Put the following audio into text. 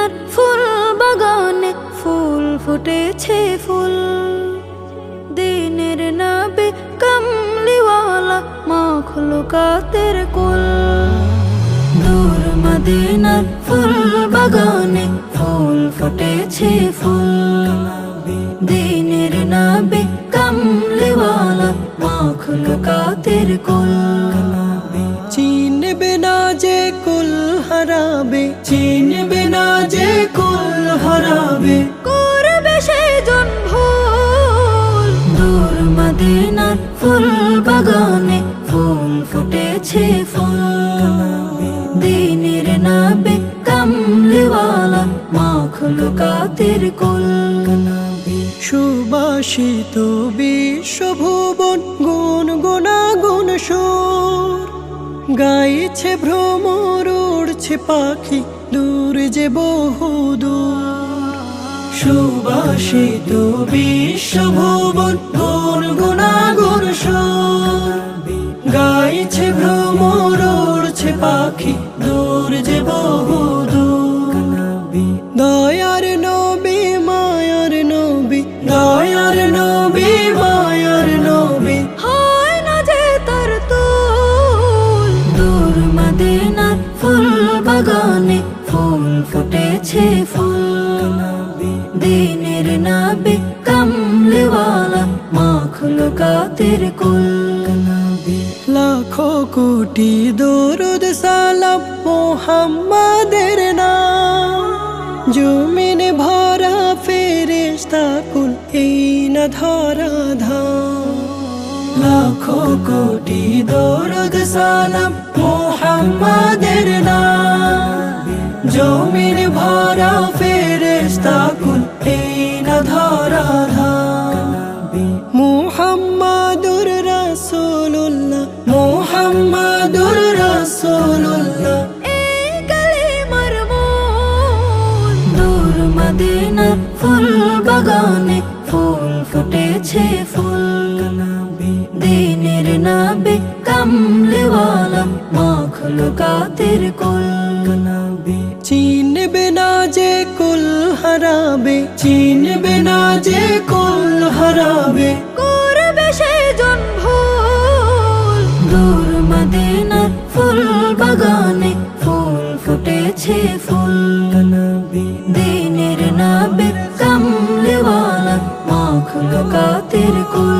মদিনার ফুল বাগানে ফুল ফুটেছে ফুল। দিনের নাবে কমলিওয়ালা মাখলুকাতের কুল। দূর মদিনার ফুল বাগানে ফুল ফুটেছে ফুল। দিনের নাবে কমলিওয়ালা মাখলুকাতের কুল। চিনবে না যে কুল হারাবে, চিনবে না যে কুল হারাবে। করবে সে জন ভুল। দূর মদিনার ফুল বাগানে ফুল ফুটেছে ফুল। দিনের নাবে কমলিওয়ালা মাখলুকাতের কুল। সুবাসিত বিশ্বভুবন গুণ গুণাগুণ সুর। গাইছে ভ্রমর উড়ছে পাখি দূর যে বহুদূর সুবাসিত বিশ্বভুবন গুণ গুণাগুণ গাইছে ভ্রমর পাখি দূর যে বহুদূর। নাবে কমলিওয়ালা মাখলুকাতের কুল। লাখো কোটি দরুদ সালাম মোহাম্মদের নাম। জমিন ভরা ফেরেশতা কুল এই না ধরা ধাম। লাখো কোটি দরুদ সালাম মোহাম্মদের নাম। জমিন ভরা মদিনার ফুল বাগানে ফুল ফুটেছে ফুল। দিনের নাবে কমলিওয়ালা মাখলুকাতের কুল। চিনবে না যে কুল হারাবে, চিনবে না যে কুল হারাবে। করবে সে জন ভুল দূর মদিনার ফুল বাগানে ফুল ফুটেছে ফুল। দিনের নাবে কুল